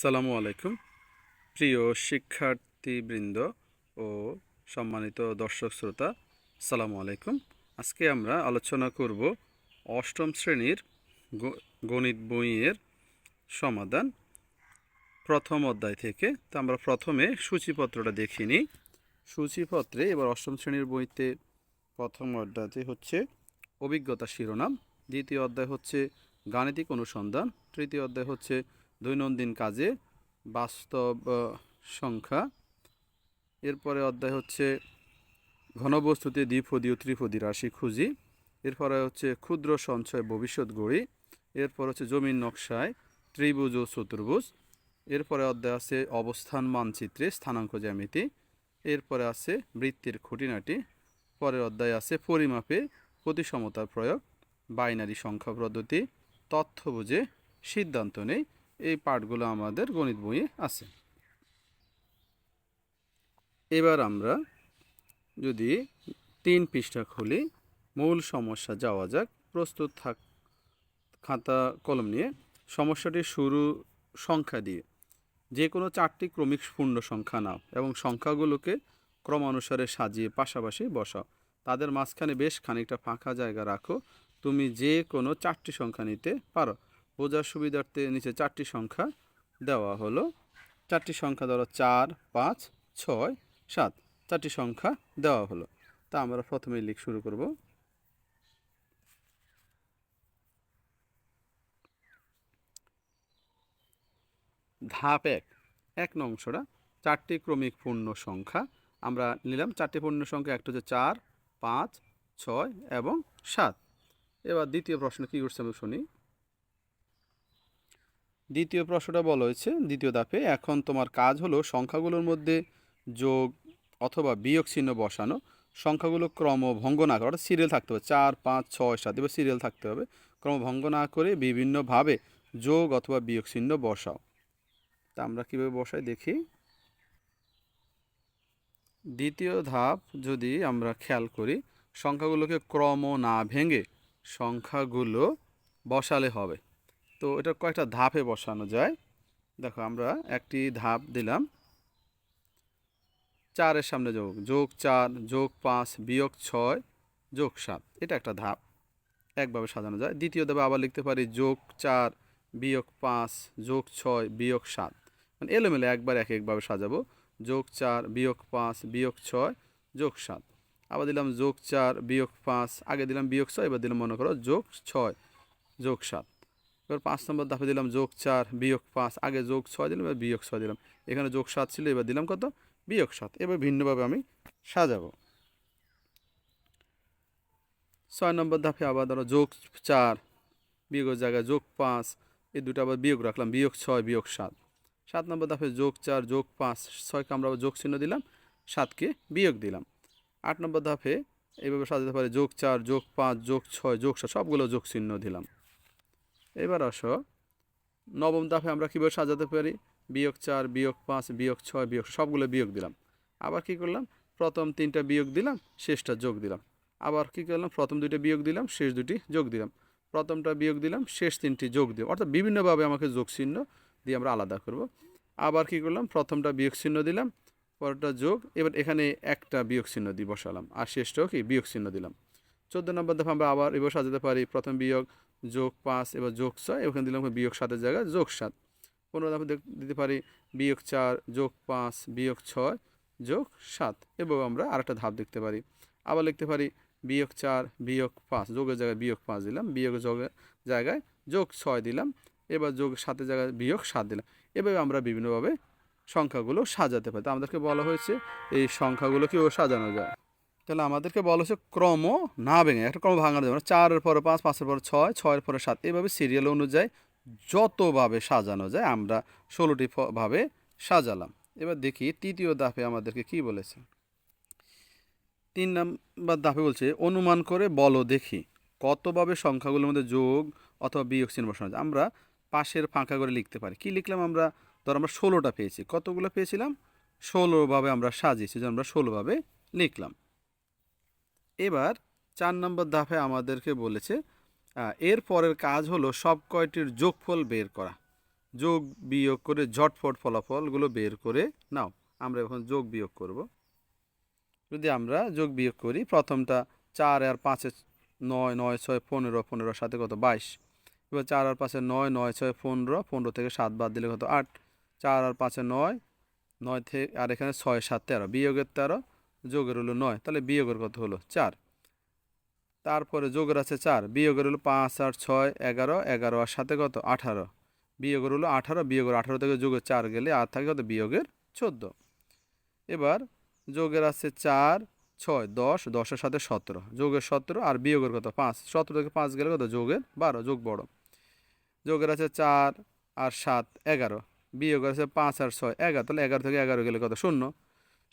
আসসালামু আলাইকুম। প্রিয় শিক্ষার্থীবৃন্দ ও সম্মানিত দর্শক শ্রোতা, আসসালামু আলাইকুম। আজকে আমরা আলোচনা করব অষ্টম শ্রেণির গণিত বইয়ের সমাধান প্রথম অধ্যায় থেকে। তো আমরা প্রথমে সূচিপত্রটা দেখে নিই। সূচিপত্রে এবার অষ্টম শ্রেণির বইতে প্রথম অধ্যায়তে হচ্ছে অভিজ্ঞতা শিরোনাম, দ্বিতীয় অধ্যায় হচ্ছে গাণিতিক অনুসন্ধান, তৃতীয় অধ্যায় হচ্ছে দৈনন্দিন কাজে বাস্তব সংখ্যা। এরপরে অধ্যায় হচ্ছে ঘনবস্তুতে দ্বিপদী ও ত্রিপদী রাশি খুঁজি। এরপরে হচ্ছে ক্ষুদ্র সঞ্চয় ভবিষ্যৎ গড়ি। এরপর হচ্ছে জমির নকশায় ত্রিভুজ ও চতুর্ভুজ। এরপরে অধ্যায় আছে অবস্থান মানচিত্রে স্থানাঙ্ক জ্যামিতি। এরপরে আছে বৃত্তির খুঁটিনাটি। পরের অধ্যায় আছে পরিমাপে প্রতিসমতার প্রয়োগ, বাইনারি সংখ্যা পদ্ধতি তথ্য বুঝে সিদ্ধান্ত নেই এই পাঠগুলো আমাদের গণিত বইয়ে আছে। এবার আমরা যদি তিন পৃষ্ঠা খুলি, মূল সমস্যা যাওয়া যাক, প্রস্তুত থাক, খাতা, কলম নিয়ে। সমস্যাটির শুরু সংখ্যা দিয়ে। যে কোনো চারটি ক্রমিক পূর্ণ সংখ্যা নাও এবং সংখ্যাগুলোকে ক্রমানুসারে সাজিয়ে পাশাপাশি বসাও। তাদের মাঝখানে বেশ খানিকটা ফাঁকা জায়গা রাখো। তুমি যে কোনো চারটি সংখ্যা নিতে পারো। বোঝার সুবিধার্থে নিচে চারটি সংখ্যা দেওয়া হলো। চারটি সংখ্যা ধরো চার, পাঁচ, ছয়, সাত। চারটি সংখ্যা দেওয়া হলো। তা আমরা প্রথমে লিখ শুরু করব। ধাপ এক। এক নং অংশটা। চারটি ক্রমিক পূর্ণ সংখ্যা। আমরা নিলাম চারটি পূর্ণ সংখ্যা, একটা হচ্ছে চার, পাঁচ, ছয় এবং সাত। এবার দ্বিতীয় প্রশ্ন কী করছে আমি শুনি। দ্বিতীয় প্রশ্নটা বলা হয়েছে, দ্বিতীয় ধাপে, এখন তোমার কাজ হলো সংখ্যাগুলোর মধ্যে যোগ অথবা বিয়োগ চিহ্ন বসানো। সংখ্যাগুলো ক্রমভঙ্গ না করে সিরিয়াল থাকতে হবে, চার, পাঁচ, ছয়, সাত, এবার সিরিয়াল থাকতে হবে। ক্রমভঙ্গ না করে বিভিন্নভাবে যোগ অথবা বিয়োগ চিহ্ন বসাও। তা আমরা কীভাবে বসাই দেখি। দ্বিতীয় ধাপ যদি আমরা খেয়াল করি, সংখ্যাগুলোকে ক্রম না ভেঙে সংখ্যাগুলো বসালে হবে। তো এটা কয়েকটা ধাপে বসানো যায়। দেখো আমরা একটি ধাপ দিলাম। চারের সামনে যোগ যোগ চার, যোগ পাঁচ, বিয়োগ ছয়, যোগ সাত, এটা একটা ধাপ। একভাবে সাজানো যায়। দ্বিতীয় ধাপে আবার লিখতে পারি যোগ চার, বিয়োগ পাঁচ, যোগ ছয়, বিয়োগ সাত। মানে এলোমেলো একবার এক একভাবে সাজাবো। যোগ চার, বিয়োগ পাঁচ, বিয়োগ ছয়, যোগ সাত। আবার দিলাম যোগ চার, বিয়োগ পাঁচ, আগে দিলাম বিয়োগ ছয়, এবার দিলাম মনে করো যোগ ছয়, যোগ সাত। এবার পাঁচ নম্বর দাফে দিলাম যোগ চার, বিয়োগ পাঁচ। আগে যোগ ছয় দিলাম, এবার বিয়োগ ছয় দিলাম। এখানে যোগ সাত ছিল, এবার দিলাম কত? বিয়োগ সাত। এবার ভিন্নভাবে আমি সাজাবো। ছয় নম্বর ধাপে আবার ধরো যোগ চার, বিয়োগের জায়গায় যোগ পাঁচ, এই দুটো আবার বিয়োগ রাখলাম, বিয়োগ ছয়, বিয়োগ সাত। সাত নম্বর ধাপে যোগ চার, যোগ পাঁচ, ছয়কে আমরা যোগ চিহ্ন দিলাম, সাতকে বিয়োগ দিলাম। আট নম্বর ধাপে এইভাবে সাজাতে পারে, যোগ চার, যোগ পাঁচ, যোগ ছয়, যোগ সাত, সবগুলো যোগ চিহ্ন দিলাম। এবার আসো। নবম ধাপে আমরা কীভাবে সাজাতে পারি? বিয়োগ চার, বিয়োগ পাঁচ, বিয়োগ ছয়, বিয়োগ সবগুলো বিয়োগ দিলাম। আবার কি করলাম? প্রথম তিনটা বিয়োগ দিলাম, শেষটা যোগ দিলাম। আবার কি করলাম? প্রথম দুইটা বিয়োগ দিলাম, শেষ দুটি যোগ দিলাম। প্রথমটা বিয়োগ দিলাম, শেষ তিনটি যোগ দিলাম। অর্থাৎ বিভিন্নভাবে আমাকে যোগ চিহ্ন দিয়ে আমরা আলাদা করব। আবার কি করলাম? প্রথমটা বিয়োগ চিহ্ন দিলাম, পরেরটা যোগ, এবার এখানে একটা বিয়োগ চিহ্ন দিয়ে বসালাম। আর শেষটাও কি? বিয়োগ চিহ্ন দিলাম। চোদ্দ নম্বর দফা আমরা আবার এবার সাজাতে পারি। প্রথম বিয়োগ যোগ পাঁচ এবার যোগ ছয়, ওখানে দিলাম বিয়োগ সাতের জায়গায় যোগ সাত। পনেরো দফা দিতে পারি বিয়োগ চার, যোগ পাঁচ, বিয়োগ ছয়, যোগ সাত এবং আমরা আরেকটা ধাপ দেখতে পারি। আবার লিখতে পারি বিয়োগ চার, বিয়োগ পাঁচ, যোগের জায়গায় বিয়োগ পাঁচ দিলাম, বিয়োগ যোগের জায়গায় যোগ ছয় দিলাম, এবার যোগ সাতের জায়গায় বিয়োগ সাত দিলাম। এভাবে আমরা বিভিন্নভাবে সংখ্যাগুলো সাজাতে পারি। তো আমাদেরকে বলা হয়েছে এই সংখ্যাগুলো কীভাবে সাজানো যায়। তাহলে আমাদেরকে বলা হচ্ছে ক্রম না ভেঙে, একটা ক্রম ভাঙানো যাবে না। চারের পরে পাঁচ, পাঁচের পরে ছয়, ছয়ের পরে সাত, এভাবে সিরিয়াল অনুযায়ী যতভাবে সাজানো যায় আমরা ষোলোটি ভাবে সাজালাম। এবার দেখি তৃতীয় দাফে আমাদেরকে কি বলেছে। তিন নাম্বার দাফে বলছে, অনুমান করে বলো দেখি কতভাবে সংখ্যাগুলোর মধ্যে যোগ অথবা বিয়োগ চিহ্ন বসানো যায়। আমরা পাশের ফাঁকা করে লিখতে পারি। কি লিখলাম আমরা? ধর আমরা ষোলোটা পেয়েছি। কতগুলো পেয়েছিলাম? ষোলোভাবে আমরা সাজিয়েছি যে আমরা ষোলোভাবে লিখলাম। এবার চার নম্বর ধাপে আমাদেরকে বলেছে এর পরের কাজ হলো সব কয়টির যোগফল বের করা। যোগ বিয়োগ করে ঝটফট ফলাফলগুলো বের করে নাও, আমরা এখন যোগ বিয়োগ করব। যদি আমরা যোগ বিয়োগ করি, প্রথমটা চার আর পাঁচে নয় নয়, ছয়, পনেরো, পনেরোর সাথে কত? বাইশ। এবার চার আর পাঁচে নয় নয়, ছয়, পনেরো পনেরো থেকে সাত বাদ দিলে কত? আট। চার আর পাঁচে নয় নয় থেকে, আর এখানে ছয়, সাত, তেরো। বিয়োগের তেরো যোগের হলো নয়, তাহলে বিয়োগের কত হলো? চার। তারপরে যোগের আছে চার, বিয়োগের হলো পাঁচ আর ছয় এগারো এগারো আর সাথে কত? আঠারো। বিয়োগের হলো আঠারো, বিয়োগের আঠারো থেকে যোগের চার গেলে আর থাকে কত? বিয়োগের চোদ্দ। এবার যোগের আছে চার, ছয়, দশ, দশের সাথে সতেরো। যোগের সতেরো আর বিয়োগের কত? পাঁচ। সতেরো থেকে পাঁচ গেলে কত? যোগের বারো, যোগ বড়। যোগের আছে চার আর সাত, এগারো। বিয়োগের আছে পাঁচ আর ছয়, এগারো। তাহলে এগারো থেকে এগারো গেলে কত? শূন্য।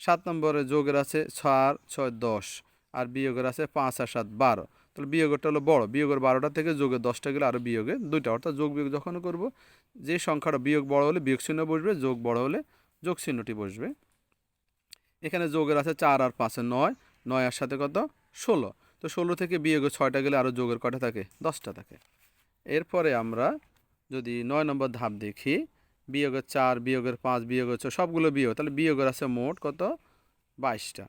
সাত নম্বরে যোগের আছে চার, ছয়, দশ। আর বিয়োগের আছে পাঁচ আর সাত, বারো। তাহলে বিয়োগেরটা হলো বড়। বিয়োগের বারোটা থেকে যোগের দশটা গেলে আরও বিয়োগে দুইটা। অর্থাৎ যোগ বিয়োগ যখন করব, যে সংখ্যাটা বিয়োগ বড় হলে বিয়োগ চিহ্ন বসবে, যোগ বড় হলে যোগ চিহ্নটি বসবে। এখানে যোগের আছে চার আর পাঁচে নয়। নয় আর সাথে কত? ষোলো। তো ষোলো থেকে বিয়োগে ছয়টা গেলে আরও যোগের কটা থাকে? দশটা থাকে। এরপরে আমরা যদি নয় নম্বর ধাপ দেখি বিয়োগের চার, বিয়োগের পাঁচ, বিয়োগের ছয়, সবগুলো বিয়োগ। তাহলে বিয়োগের আছে মোট কত? বাইশটা।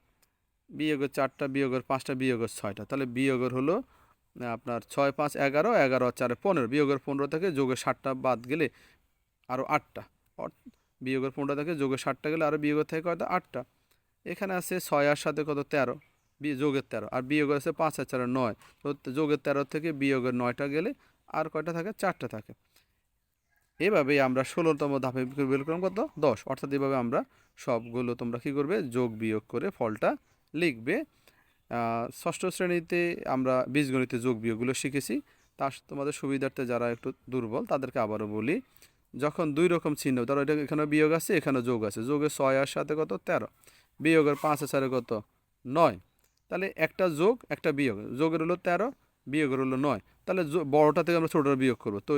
বিয়োগের চারটা, বিয়োগের পাঁচটা, বিয়োগের ছয়টা। তাহলে বিয়োগের হলো আপনার ছয়, পাঁচ, এগারো এগারো, চারে পনেরো। বিয়োগের পনেরো থেকে যোগের ষাটটা বাদ গেলে আরও আটটা। বিয়োগের পনেরো থেকে যোগের ষাটটা গেলে আরও বিয়োগের থেকে কত আটটা। এখানে আছে ছয় আর সাথে কত? তেরো। যোগের তেরো। আর বিয়োগের আছে পাঁচ আর চারে নয়। তো, যোগের তেরো থেকে বিয়োগের নয়টা গেলে আর কয়টা থাকে? চারটা থাকে। এভাবেই আমরা ষোলোতম ধাপে বের করলাম কত? দশ। অর্থাৎ এভাবে আমরা সবগুলো তোমরা কী করবে? যোগ বিয়োগ করে ফলটা লিখবে। ষষ্ঠ শ্রেণীতে আমরা বীজগণিতে যোগ বিয়োগগুলো শিখেছি। তার তোমাদের সুবিধার্থে যারা একটু দুর্বল, তাদেরকে আবারও বলি, যখন দুই রকম চিহ্ন, ধরো এটা এখানে বিয়োগ আছে এখানে যোগ আছে। যোগের ছয় আর সাথে কত? তেরো। বিয়োগের পাঁচ আর কত? নয়। তাহলে একটা যোগ, একটা বিয়োগ। যোগের হলো তেরো, বিয়োগের হলো নয়। তাহলে বড়টা থেকে আমরা ছোটোটা বিয়োগ করব। তো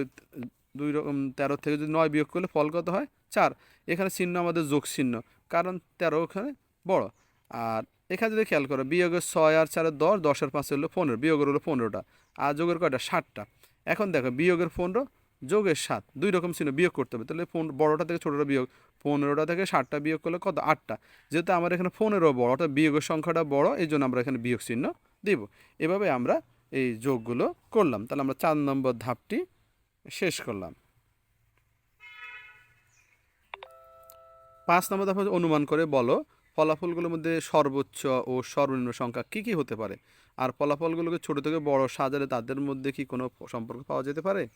দুই রকম তেরো থেকে যদি নয় বিয়োগ করলে ফল কত হয়? চার। এখানে চিহ্ন আমাদের যোগ চিহ্ন, কারণ তেরো ওখানে বড়। আর এখানে যদি খেয়াল করো, বিয়োগের ছয় আর চারের দশ দশের পাঁচ হলো পনেরো, বিয়োগের হলো পনেরোটা, আর যোগের কয়টা? ষাটটা এখন দেখো, বিয়োগের পনেরো, যোগের সাত, দুই রকম চিহ্ন বিয়োগ করতে হবে। তাহলে পন- বড়োটা থেকে ছোটোটা বিয়োগ, পনেরোটা থেকে ষাটটা বিয়োগ করলে কত? আটটা। যেহেতু আমার এখানে পনেরো বড়, অর্থাৎ বিয়োগের সংখ্যাটা বড়, এই জন্য আমরা এখানে বিয়োগ চিহ্ন দিব। এভাবে আমরা এই যোগগুলো করলাম। তাহলে আমরা চার নম্বর ধাপটি শেষ করলাম। পাঁচ নম্বর ধাপে অনুমান করে বলো, ফলাফলগুলোর মধ্যে সর্বোচ্চ ও সর্বনিম্ন সংখ্যা কী কী হতে পারে? আর ফলাফলগুলোকে ছোট থেকে বড় সাজালে তাদের মধ্যে কি কোনো সম্পর্ক পাওয়া যেতে পারে?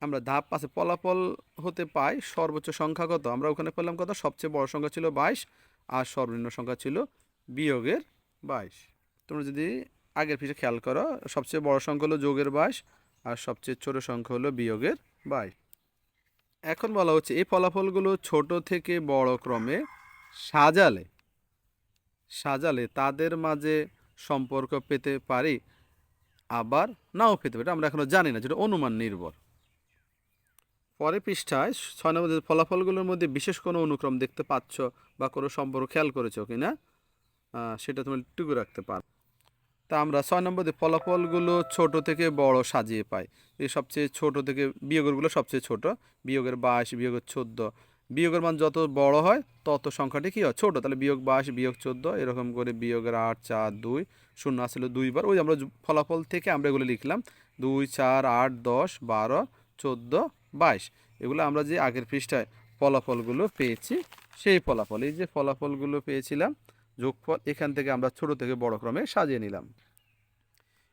আমরা ধাপ পাশে ফলাফল হতে পাই, সর্বোচ্চ সংখ্যা কত? আমরা ওখানে পেলাম কত? সবচেয়ে বড় সংখ্যা ছিল বাইশ, আর সর্বনিম্ন সংখ্যা ছিল বিয়োগের বাইশ। তোমরা যদি আগের পিছিয়ে খেয়াল করো, সবচেয়ে বড় সংখ্যা হলো যোগের বাইশ আর সবচেয়ে ছোট সংখ্যা হলো বিয়োগের বাই। এখন বলা হচ্ছে এই ফলাফলগুলো ছোট থেকে বড় ক্রমে সাজালে সাজালে তাদের মাঝে সম্পর্ক পেতে পারি, আবার নাও পেতে পারি। আমরা এখনও জানি না, যেটা অনুমান নির্ভর। পরে পৃষ্ঠায় ছয় নম্বর ফলাফলগুলোর মধ্যে বিশেষ কোনো অনুক্রম দেখতে পাচ্ছ বা কোনো সম্পর্ক খেয়াল করেছ কি না সেটা তুমি টুকু রাখতে পারো। তা আমরা ছয় নম্বর ফলাফলগুলো ছোট থেকে বড় সাজিয়ে পাই। এই সবচেয়ে ছোট থেকে বিয়োগেরগুলো সবচেয়ে ছোট। বিয়োগের বাইশ, বিয়োগের চোদ্দ। বিয়োগের মান যত বড় হয়, তত সংখ্যাটি কী হয়? ছোটো। তাহলে বিয়োগ বাইশ, বিয়োগ চোদ্দ, এরকম করে বিয়োগের আট, চার, দুই, শূন্য আসলে দুইবার। ওই আমরা ফলাফল থেকে আমরা এগুলো লিখলাম। দুই, চার, আট, দশ, বারো, চোদ্দ, বাইশ। এগুলো আমরা যে আগের পৃষ্ঠায় ফলাফলগুলো পেয়েছি, সেই ফলাফল। এই যে ফলাফলগুলো পেয়েছিলাম যোগফল এখান থেকে আমরা ছোট থেকে বড় ক্রমে সাজিয়ে নিলাম।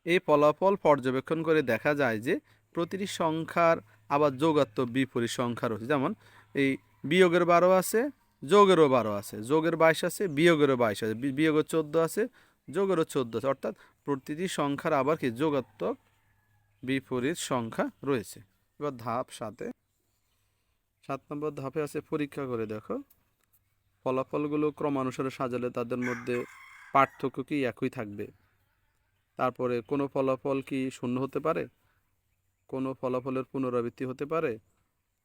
এই ফলাফল পর্যবেক্ষণ করে দেখা যায় যে প্রতিটি সংখ্যার আবার যোগাত্মক বিপরীত সংখ্যা রয়েছে। যেমন এই বিয়োগের বারো আছে, যোগেরও বারো আছে, যোগের বাইশ আছে, বিয়োগেরও বাইশ আছে বিয়োগের চোদ্দ আছে, যোগেরও চোদ্দ আছে। অর্থাৎ প্রতিটি সংখ্যার আবার কি যোগাত্মক বিপরীত সংখ্যা রয়েছে। এবার ধাপ সাথে সাত নম্বর ধাপে আছে পরীক্ষা করে দেখো। ফলাফলগুলো ক্রমানুসারে সাজালে তাদের মধ্যে পার্থক্য কি একই থাকবে? তারপরে কোনো ফলাফল কি শূন্য হতে পারে? কোনো ফলাফলের পুনরাবৃত্তি হতে পারে?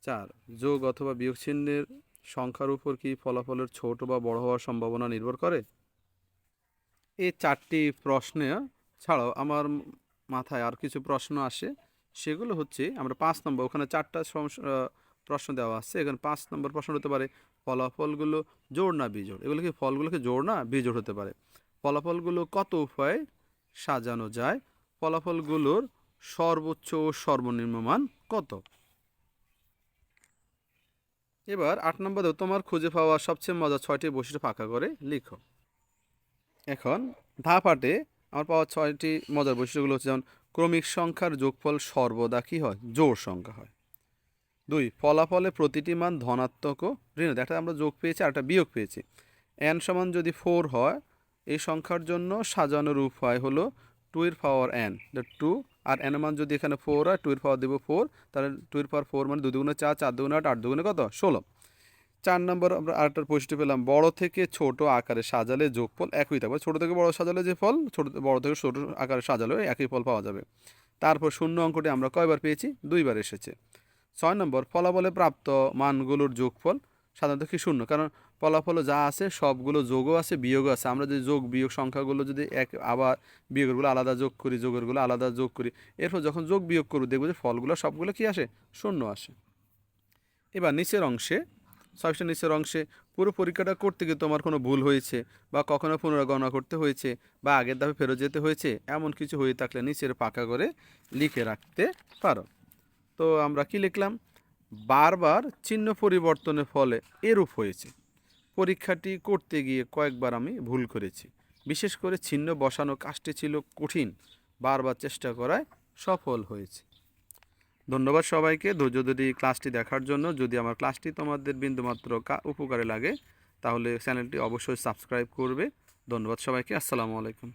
চার, যোগ অথবা বিয়োগ চিহ্নের সংখ্যার উপর কি ফলাফলের ছোট বা বড় হওয়ার সম্ভাবনা নির্ভর করে? এই চারটি প্রশ্নে ছাড়াও আমার মাথায় আর কিছু প্রশ্ন আসে। সেগুলো হচ্ছে, আমরা পাঁচ নম্বর, ওখানে চারটা প্রশ্ন দেওয়া আছে। এখানে পাঁচ নম্বর প্রশ্ন হতে পারে ফলাফলগুলো জোড় না বিজোড়। এগুলো কি ফলগুলোকে জোড় না বিজোড় হতে পারে? ফলাফলগুলো কত উপায়ে সাজানো যায়? ফলাফলগুলোর সর্বোচ্চ ও সর্বনিম্ন মান কত? এবার আট নম্বরে তোমার খুঁজে পাওয়া সবচেয়ে মজার ছয়টি বৈশিষ্ট্য ফাঁকা করে লিখো। এখন ধাপ আটে আমার পাওয়া ছয়টি মজার বৈশিষ্ট্যগুলো হচ্ছে যেমন, ক্রমিক সংখ্যার যোগফল সর্বদা কী হয়? জোড় সংখ্যা হয়। দুই, ফলাফলে প্রতিটি মান ধনাত্মক ও ঋণাত্মক। একটা আমরা যোগ পেয়েছি, আর একটা বিয়োগ পেয়েছি। এন সমান যদি ফোর হয়, এই সংখ্যার জন্য সাজানোর উপায় হলো টু এর পাওয়ার এন টু আর এন মান যদি এখানে ফোর হয় টু এর পাওয়ার দেবো ফোর তাহলে টু এর পাওয়ার ফোর মানে দু দুগুণে চার চার দুগুণে আট আট দুগুণে কত? ষোলো। চার নম্বর আমরা আরেকটা বৈশিষ্ট্য পেলাম, বড় থেকে ছোট আকারে সাজালে যোগফল একই থাকবে। ছোট থেকে বড় সাজালে যে ফল, ছোট, বড় থেকে ছোট আকারে সাজালেও একই ফল পাওয়া যাবে। তারপর শূন্য অঙ্কটি আমরা কয়বার পেয়েছি? দুইবার এসেছে। ছয় নম্বর, ফলাফলে প্রাপ্ত মানগুলোর যোগফল সাধারণত কি শূন্য? কারণ ফলাফল যা আছে, সবগুলো যোগও আছে, বিয়োগও আছে। আমরা যদি যোগ, বিয়োগ সংখ্যাগুলো যদি এক, আবার বিয়োগগুলো আলাদা যোগ করি, যোগেরগুলো আলাদা যোগ করি, এরপর যখন যোগ, বিয়োগ করব, দেখব যে ফলগুলো, সবগুলো কি আসে? শূন্য আসে। এবার নিচের অংশে ছয়শো নিচের অংশে, পুরো পরীক্ষাটা করতে গিয়ে তোমার কোনো ভুল হয়েছে বা কখনো পুনরাগণনা করতে হয়েছে বা আগের ধাপে ফেরত যেতে হয়েছে, এমন কিছু হয়ে থাকলে নিচের পাকা করে লিখে রাখতে পারো। তো আমরা কি লিখলাম? বারবার চিহ্ন পরিবর্তনের ফলে এরূপ হয়েছে। পরীক্ষাটি করতে গিয়ে কয়েকবার আমি ভুল করেছি। বিশেষ করে চিহ্ন বসানো কাজটি ছিল কঠিন, বারবার চেষ্টা করায় সফল হয়েছে। ধন্যবাদ সবাইকে। ধৈর্য ধরে এই ক্লাসটি দেখার জন্য। যদি আমার ক্লাসটি তোমাদের বিন্দুমাত্র উপকারে লাগে, তাহলে চ্যানেলটি অবশ্যই সাবস্ক্রাইব করবে। ধন্যবাদ সবাইকে। আসসালামু আলাইকুম।